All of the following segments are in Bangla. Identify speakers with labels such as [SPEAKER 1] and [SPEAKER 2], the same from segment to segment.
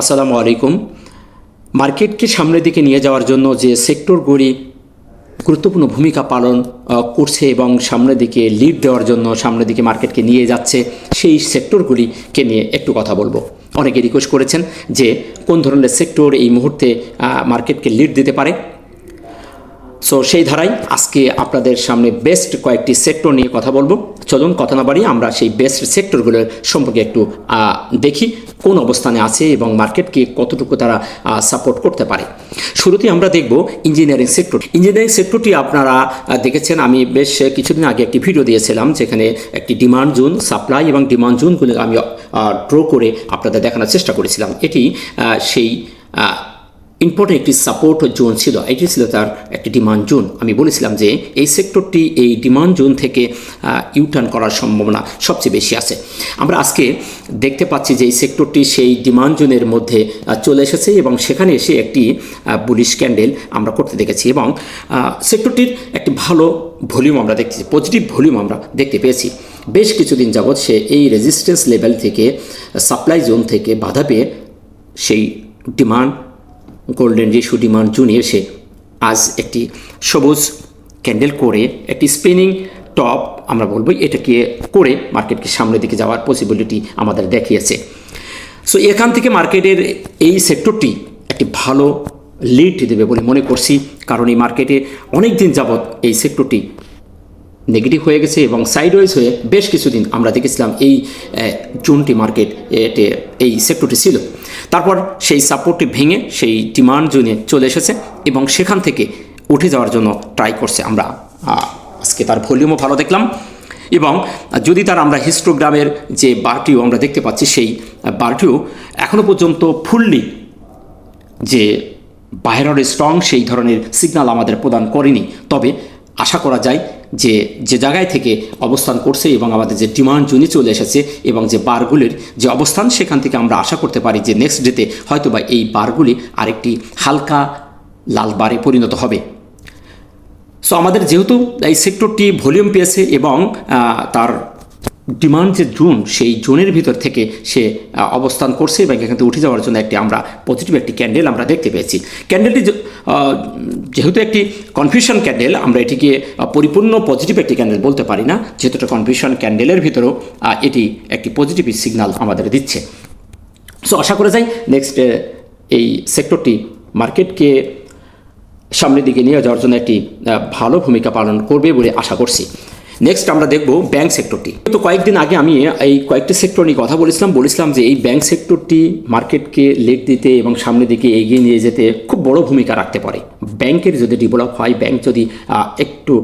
[SPEAKER 1] আসসালামু আলাইকুম। মার্কেটকে সামনের দিকে নিয়ে যাওয়ার জন্য যে সেক্টরগুলি গুরুত্বপূর্ণ ভূমিকা পালন করছে এবং সামনের দিকে লিড দেওয়ার জন্য সামনের দিকে মার্কেটকে নিয়ে যাচ্ছে, সেই সেক্টরগুলিকে নিয়ে একটু কথা বলব। অনেকে রিকোয়েস্ট করেছেন যে কোন ধরনের সেক্টর এই মুহূর্তে মার্কেটকে লিড দিতে পারে। সো সেই ধারাই আজকে আপনাদের সামনে বেস্ট কয়েকটি সেক্টর নিয়ে কথা বলব। চলুন, কথা না বাড়িয়ে আমরা সেই বেস্ট সেক্টরগুলোর সম্পর্কে একটু দেখি কোন অবস্থানে আছে এবং মার্কেটকে কতটুকু তারা সাপোর্ট করতে পারে। শুরুতেই আমরা দেখব ইঞ্জিনিয়ারিং সেক্টর ইঞ্জিনিয়ারিং সেক্টরটি আপনারা দেখেছেন, আমি বেশ কিছুদিন আগে একটি ভিডিও দিয়েছিলাম, যেখানে একটি ডিমান্ড জোন সাপ্লাই এবং ডিমান্ড জোনগুলো আমি ড্র করে আপনাদের দেখানোর চেষ্টা করেছিলাম। এটি সেই ইম্পর্টেন্ট একটি সাপোর্ট জোন ছিল। এটি ছিল তার একটি ডিমান্ড জোন আমি বলেছিলাম যে এই সেক্টরটি এই ডিমান্ড জোন থেকে ইউটার্ন করার সম্ভাবনা সবচেয়ে বেশি আছে। আমরা আজকে দেখতে পাচ্ছি যে এই সেক্টরটি সেই ডিমান্ড জোনের মধ্যে চলে এসেছে এবং সেখানে এসে একটি বুলিশ ক্যান্ডেল আমরা করতে দেখেছি এবং সেক্টরটির একটি ভালো ভলিউম আমরা দেখতেছি পজিটিভ ভলিউম আমরা দেখতে পেয়েছি। বেশ কিছুদিন যাবৎ সে এই রেজিস্ট্যান্স লেভেল থেকে সাপ্লাই জোন থেকে বাধা পেয়ে সেই ডিমান্ড গোল্ডেন রেশু ডিমান্ড জুনে এসে আজ একটি সবুজ ক্যান্ডেল করে একটি স্পিনিং টপ আমরা বলব এটাকে করে মার্কেটকে সামনের দিকে যাওয়ার পসিবিলিটি আমাদের দেখিয়েছে। সো এখান থেকে মার্কেটের এই সেক্টরটি একটি ভালো লিড দেবে বলে মনে করছি, কারণ এই মার্কেটে অনেক দিন যাবৎ এই সেক্টরটি নেগেটিভ হয়ে গেছে এবং সাইডওয়াইজ হয়ে বেশ কিছুদিন আমরা দেখেছিলাম এই জোনটি মার্কেট এই সেক্টরটি ছিল। তারপর সেই সাপোর্টটি ভেঙে সেই ডিমান্ড জোনে চলে এসেছে এবং সেখান থেকে উঠে যাওয়ার জন্য ট্রাই করছে আমরা। আজকে তার ভলিউমও ভালো দেখলাম এবং যদি তার আমরা হিস্টোগ্রামের যে বারটিও আমরা দেখতে পাচ্ছি সেই বারটিও এখনও পর্যন্ত ফুললি যে বাইরের স্ট্রং সেই ধরনের সিগন্যাল আমাদের প্রদান করেনি। তবে আশা করা যায় যে যে জায়গায় থেকে অবস্থান করছে এবং আমাদের যে ডিমান্ড জুনি চলে এসেছে এবং যে বারগুলির যে অবস্থান সেখান থেকে আমরা আশা করতে পারি যে নেক্সট ডেতে হয়তোবা এই বারগুলি আরেকটি হালকা লাল বারে পরিণত হবে। সো আমাদের যেহেতু এই সেক্টরটি ভলিউম পেয়েছে এবং তার ডিমান্ড যে জোন সেই জোনের ভিতর থেকে সে অবস্থান করছে এবং এখান থেকে উঠে যাওয়ার জন্য একটি আমরা পজিটিভ একটি ক্যান্ডেল আমরা দেখতে পেয়েছি। ক্যান্ডেলটি যেহেতু একটি কনফিউশন ক্যান্ডেল আমরা এটিকে পরিপূর্ণ পজিটিভ একটি ক্যান্ডেল বলতে পারি না। যেহেতু একটা কনফিউশন ক্যান্ডেলের ভিতরেও এটি একটি পজিটিভ সিগন্যাল আমাদের দিচ্ছে। সো আশা করা যায় নেক্সট এই সেক্টরটি মার্কেটকে সামনের দিকে নিয়ে যাওয়ার জন্য একটি ভালো ভূমিকা পালন করবে বলে আশা করছি। নেক্সট আমরা দেখব ব্যাংক সেক্টরটি তো কয়েকদিন আগে আমি এই কয়েকটি সেক্টর নিয়ে কথা বলেছিলাম বলেছিলাম যে এই ব্যাংক সেক্টরটি মার্কেটকে লিড দিতে এবং সামনের দিকে এগিয়ে নিয়ে যেতে খুব বড় ভূমিকা রাখতে পারে। ব্যাংকের যদি ডেভেলপ হয় ব্যাংক যদি একটু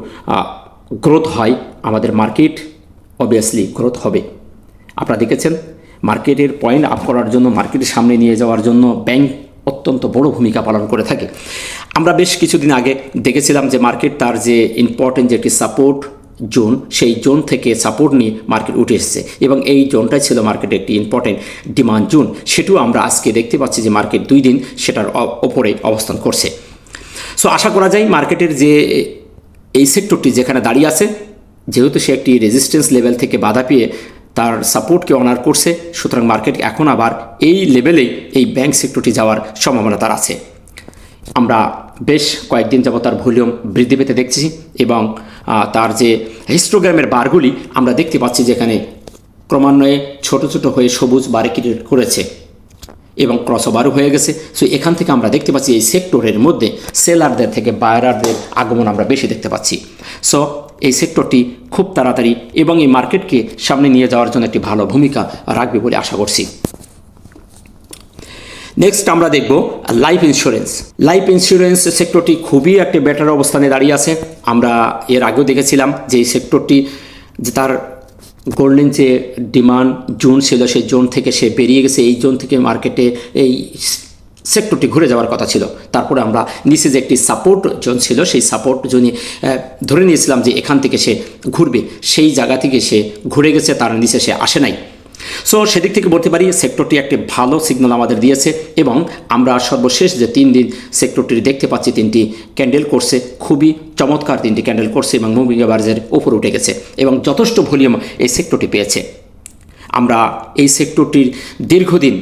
[SPEAKER 1] গ্রোথ হয়, আমাদের মার্কেট অবভিয়াসলি গ্রোথ হবে। আপনারা দেখেছেন মার্কেটের পয়েন্ট আপ করার জন্য মার্কেটের সামনে নিয়ে যাওয়ার জন্য ব্যাংক অত্যন্ত বড় ভূমিকা পালন করে থাকে। আমরা বেশ কিছুদিন আগে দেখেছিলাম যে মার্কেট তার যে ইম্পর্টেন্ট যে একটি সাপোর্ট জোন, সেই জোন থেকে সাপোর্ট নিয়ে মার্কেট উঠে এসেছে এবং এই জোনটাই ছিল মার্কেটের একটি ইম্পর্টেন্ট ডিমান্ড জোন। সেটিও আমরা আজকে দেখতে পাচ্ছি যে মার্কেট দুই দিন সেটার ওপরে অবস্থান করছে। সো আশা করা যায় মার্কেটের যে এই সেক্টরটি যেখানে দাঁড়িয়ে আছে, যেহেতু সে একটি রেজিস্ট্যান্স লেভেল থেকে বাধা পেয়ে তার সাপোর্টকে অনার করছে, সুতরাং মার্কেট এখন আবার এই লেভেলেই এই ব্যাংক সেক্টরটি যাওয়ার সম্ভাবনা তার আছে। আমরা বেশ কয়েকদিন যাবত তার ভলিউম বৃদ্ধি পেতে দেখছি এবং তার যে হিস্টোগ্রামের বারগুলি আমরা দেখতে পাচ্ছি যেখানে ক্রমান্বয়ে ছোট ছোট হয়ে সবুজ বারে করেছে এবং ক্রস ওভারও হয়ে গেছে। সো এখান থেকে আমরা দেখতে পাচ্ছি এই সেক্টরের মধ্যে সেলারদের থেকে বায়ারারদের আগমন আমরা বেশি দেখতে পাচ্ছি। সো এই সেক্টরটি খুব তাড়াতাড়ি এবং এই মার্কেটকে সামনে নিয়ে যাওয়ার জন্য একটি ভালো ভূমিকা রাখবে বলে আশা করছি। নেক্সট আমরা দেখব লাইফ ইন্স্যুরেন্স লাইফ ইন্স্যুরেন্স সেক্টরটি খুবই একটি বেটার অবস্থানে দাঁড়িয়ে আছে। আমরা এর আগেও দেখেছিলাম যে এই সেক্টরটি যে তার গোল্ডেন যে ডিমান্ড জোন ছিল, সেই জোন থেকে সে বেরিয়ে গেছে। এই জোন থেকে মার্কেটে এই সেক্টরটি ঘুরে যাওয়ার কথা ছিল। তারপরে আমরা নিচে যে একটি সাপোর্ট জোন ছিল, সেই সাপোর্ট জোনে ধরে নিয়েছিলাম যে এখান থেকে সে ঘুরবে। সেই জায়গা থেকে সে ঘুরে গেছে, তার নিচে সে আসে নাই। সো সেদিক থেকে বলতে পারি সেক্টরটি একটি ভালো সিগন্যাল আমাদের দিয়েছে এবং আমরা সর্বশেষ যে তিন দিন সেক্টরটি দেখতে পাচ্ছি, তিনটি ক্যান্ডেল করছে, খুবই চমৎকার তিনটি ক্যান্ডেল করছে এবং মুভিং অ্যাভারেজের উপর উঠে গেছে এবং যথেষ্ট ভলিউম এই সেক্টরটি পেয়েছে। আমরা এই সেক্টরটির দীর্ঘদিন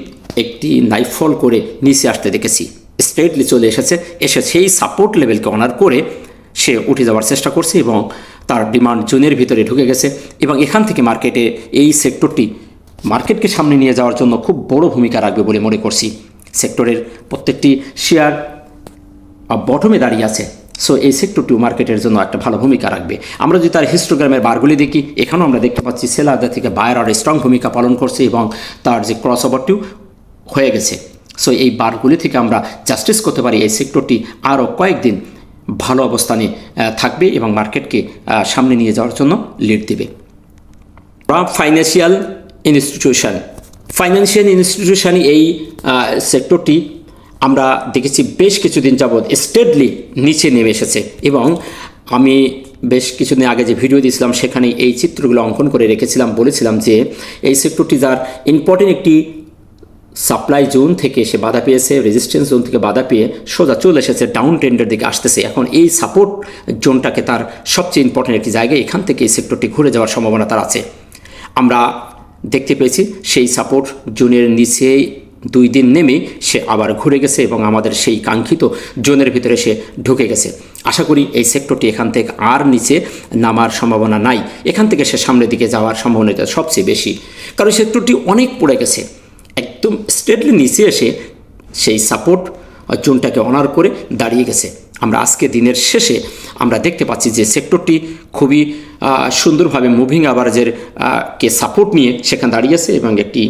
[SPEAKER 1] একটি নাইফল করে নিচে আসতে দেখেছি। স্ট্রেটলি চলে এসেছে, এসে সেই সাপোর্ট লেভেলকে অনার করে সে উঠে যাওয়ার চেষ্টা করছে এবং তার ডিমান্ড জোনের ভিতরে ঢুকে গেছে এবং এখান থেকে মার্কেটে এই সেক্টরটি মার্কেটকে সামনে নিয়ে যাওয়ার জন্য খুব বড় ভূমিকা রাখবে বলে মনে করছি। সেক্টরের প্রত্যেকটি শেয়ার বটমে দাঁড়িয়ে আছে। সো এই সেক্টরটিও মার্কেটের জন্য একটা ভালো ভূমিকা রাখবে। আমরা যদি তার হিস্টোগ্রামের বারগুলি দেখি, এখানেও আমরা দেখতে পাচ্ছি সেলারদের থেকে বায়ার আর স্ট্রং ভূমিকা পালন করছে এবং তার যে ক্রস ওভারটিও হয়ে গেছে। সো এই বারগুলি থেকে আমরা জাস্টিস করতে পারি, এই সেক্টরটি আরও কয়েকদিন ভালো অবস্থানে থাকবে এবং মার্কেটকে সামনে নিয়ে যাওয়ার জন্য লিড দেবে। ফাইন্যান্সিয়াল ইনস্টিটিউশন ফাইন্যান্সিয়াল ইনস্টিটিউশন এই সেক্টরটি আমরা দেখেছি বেশ কিছুদিন যাবৎ স্টেডলি নিচে নেমে এসেছে এবং আমি বেশ কিছুদিন আগে যে ভিডিও দিয়েছিলাম, সেখানে এই চিত্রগুলো অঙ্কন করে রেখেছিলাম, বলেছিলাম যে এই সেক্টরটি যার ইম্পর্টেন্ট একটি সাপ্লাই জোন থেকে সে বাধা পেয়েছে রেজিস্ট্যান্স জোন থেকে বাধা পেয়ে সোজা চলে এসেছে ডাউন ট্রেন্ডের দিকে আসতেছে। এখন এই সাপোর্ট জোনটাকে তার সবচেয়ে ইম্পর্টেন্ট একটি জায়গায় এখান থেকে এই সেক্টরটি ঘুরে যাওয়ার সম্ভাবনা তার আছে। আমরা দেখতে পেয়েছি। সেই সাপোর্ট জোনের নিচে দুই দিন নেমে সে আবার ঘুরে গেছে এবং আমাদের সেই কাঙ্ক্ষিত জোনের ভিতরে সে ঢুকে গেছে। আশা করি এই সেক্টরটি এখান থেকে আর নিচে নামার সম্ভাবনা নাই। এখান থেকে সে সামনের দিকে যাওয়ার সম্ভাবনাটা সবচেয়ে বেশি। কারণ সেক্টরটি অনেক পড়ে গেছে। একদম স্ট্রেটলি নিচে এসে সেই সাপোর্ট জোনটাকে অনার করে দাঁড়িয়ে গেছে। আমরা আজকে দিনের শেষে আমরা দেখতে পাচ্ছি যে সেক্টরটি খুবই সুন্দরভাবে মুভিং আভারেজের কে সাপোর্ট নিয়ে সেখানে দাঁড়িয়েছে এবং একটি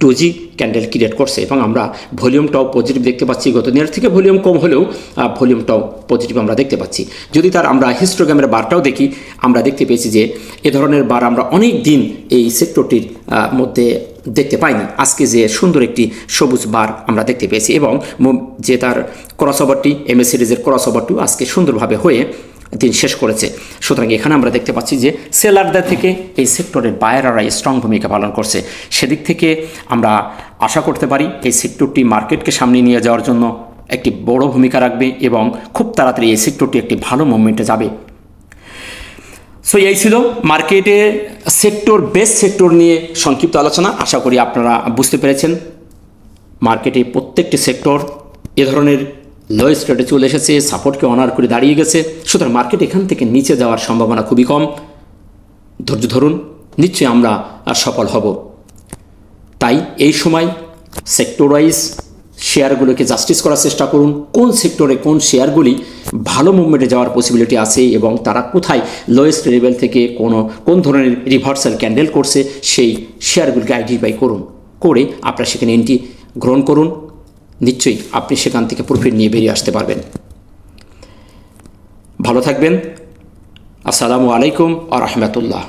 [SPEAKER 1] ডোজি ক্যান্ডেল ক্রিয়েট করছে এবং আমরা ভলিউমটাও পজিটিভ দেখতে পাচ্ছি। গত দিনের থেকে ভলিউম কম হলেও ভলিউমটাও পজিটিভ আমরা দেখতে পাচ্ছি। যদি তার আমরা হিস্টোগ্রামের বারটাও দেখি, আমরা দেখতে পেয়েছি যে এ ধরনের বার আমরা অনেক দিন এই সেক্টরটির মধ্যে দেখতে পাইনি। আজকে যে সুন্দর একটি সবুজ বার আমরা দেখতে পেয়েছি এবং যে তার ক্রস ওভারটি এম এস সিরিজের ক্রস ওভারটিও আজকে সুন্দরভাবে হয়ে দিন শেষ করেছে। সুতরাং এখানে আমরা দেখতে পাচ্ছি যে সেলারদের থেকে এই সেক্টরের বায়াররা স্ট্রং ভূমিকা পালন করছে। সেদিক থেকে আমরা আশা করতে পারি এই সেক্টরটি মার্কেটকে সামনে নিয়ে যাওয়ার জন্য একটি বড় ভূমিকা রাখবে এবং খুব তাড়াতাড়ি এই সেক্টরটি একটি ভালো মুভমেন্টে যাবে। সো এই ছিল মার্কেটে সেক্টর বেস সেক্টর নিয়ে সংক্ষিপ্ত আলোচনা। আশা করি আপনারা বুঝতে পেরেছেন। মার্কেটে প্রত্যেকটি সেক্টর এ ধরনের লোয়েস্ট রেটে চলে এসেছে সাপোর্টকে অনার করে দাঁড়িয়ে গেছে। সুতরাং মার্কেট এখান থেকে নিচে যাওয়ার সম্ভাবনা খুবই কম। ধৈর্য ধরুন, নিশ্চয়ই আমরা সফল হব। তাই এই সময় সেক্টর ওয়াইজ শেয়ারগুলোকে জাস্টিস করার চেষ্টা করুন। কোন সেক্টরে কোন শেয়ারগুলি ভালো মুভমেন্টে যাওয়ার পসিবিলিটি আছে এবং তারা কোথায় লোয়েস্ট লেভেল থেকে কোনো, কোন ধরনের রিভার্সাল ক্যান্ডেল করছে, সেই শেয়ারগুলিকে আইডেন্টিফাই করুন। করে আপনারা সেখানে এন্ট্রি গ্রহণ করুন। নিশ্চয়ই আপনি সেখান থেকে প্রফিট নিয়ে বেরিয়ে আসতে পারবেন। ভালো থাকবেন। আসসালামু আলাইকুম আ রহমতুল্লাহ।